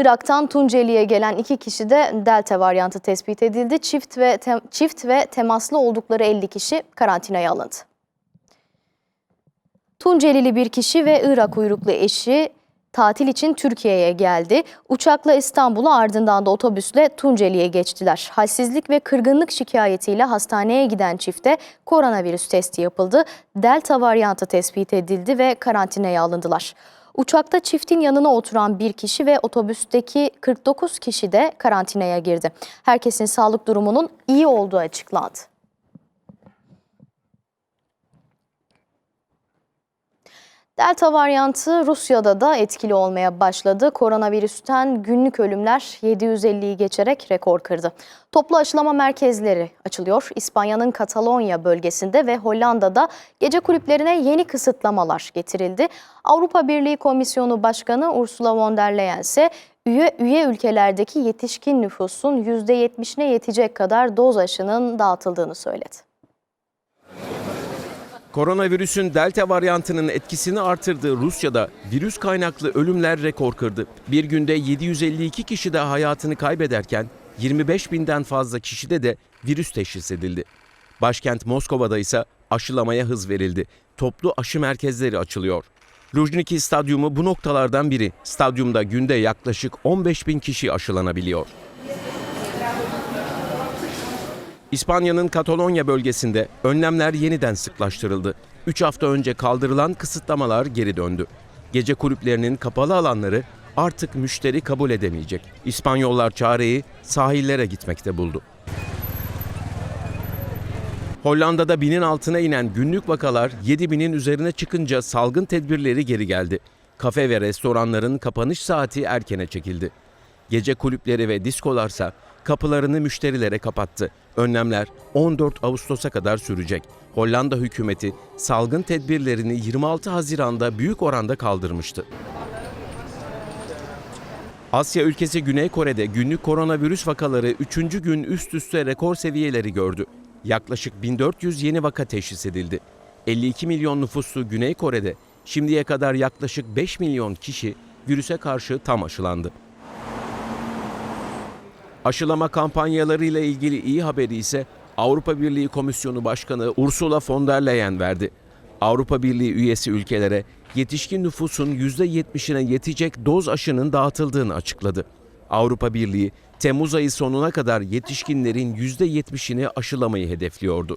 Irak'tan Tunceli'ye gelen iki kişi de Delta varyantı tespit edildi. Çift ve tem- çift ve temaslı oldukları 50 kişi karantinaya alındı. Tuncelili bir kişi ve Irak uyruklu eşi tatil için Türkiye'ye geldi. Uçakla İstanbul'a ardından da otobüsle Tunceli'ye geçtiler. Halsizlik ve kırgınlık şikayetiyle hastaneye giden çifte koronavirüs testi yapıldı. Delta varyantı tespit edildi ve karantinaya alındılar. Uçakta çiftin yanına oturan bir kişi ve otobüsteki 49 kişi de karantinaya girdi. Herkesin sağlık durumunun iyi olduğu açıklandı. Delta varyantı Rusya'da da etkili olmaya başladı. Koronavirüsten günlük ölümler 750'yi geçerek rekor kırdı. Toplu aşılama merkezleri açılıyor. İspanya'nın Katalonya bölgesinde ve Hollanda'da gece kulüplerine yeni kısıtlamalar getirildi. Avrupa Birliği Komisyonu Başkanı Ursula von der Leyen ise üye, üye ülkelerdeki yetişkin nüfusun %70'ine yetecek kadar doz aşının dağıtıldığını söyledi. Koronavirüsün delta varyantının etkisini artırdığı Rusya'da virüs kaynaklı ölümler rekor kırdı. Bir günde 752 kişi de hayatını kaybederken 25 binden fazla kişide de virüs teşhis edildi. Başkent Moskova'da ise aşılamaya hız verildi. Toplu aşı merkezleri açılıyor. Lujniki Stadyumu bu noktalardan biri. Stadyumda günde yaklaşık 15 bin kişi aşılanabiliyor. İspanya'nın Katalonya bölgesinde önlemler yeniden sıklaştırıldı. 3 hafta önce kaldırılan kısıtlamalar geri döndü. Gece kulüplerinin kapalı alanları artık müşteri kabul edemeyecek. İspanyollar çareyi sahillere gitmekte buldu. Hollanda'da binin altına inen günlük vakalar 7 binin üzerine çıkınca salgın tedbirleri geri geldi. Kafe ve restoranların kapanış saati erkene çekildi. Gece kulüpleri ve diskolarsa kapılarını müşterilere kapattı. Önlemler 14 Ağustos'a kadar sürecek. Hollanda hükümeti salgın tedbirlerini 26 Haziran'da büyük oranda kaldırmıştı. Asya ülkesi Güney Kore'de günlük koronavirüs vakaları 3. gün üst üste rekor seviyeleri gördü. Yaklaşık 1400 yeni vaka teşhis edildi. 52 milyon nüfuslu Güney Kore'de şimdiye kadar yaklaşık 5 milyon kişi virüse karşı tam aşılandı. Aşılama kampanyalarıyla ilgili iyi haberi ise Avrupa Birliği Komisyonu Başkanı Ursula von der Leyen verdi. Avrupa Birliği üyesi ülkelere yetişkin nüfusun %70'ine yetecek doz aşının dağıtıldığını açıkladı. Avrupa Birliği Temmuz ayı sonuna kadar yetişkinlerin %70'ini aşılamayı hedefliyordu.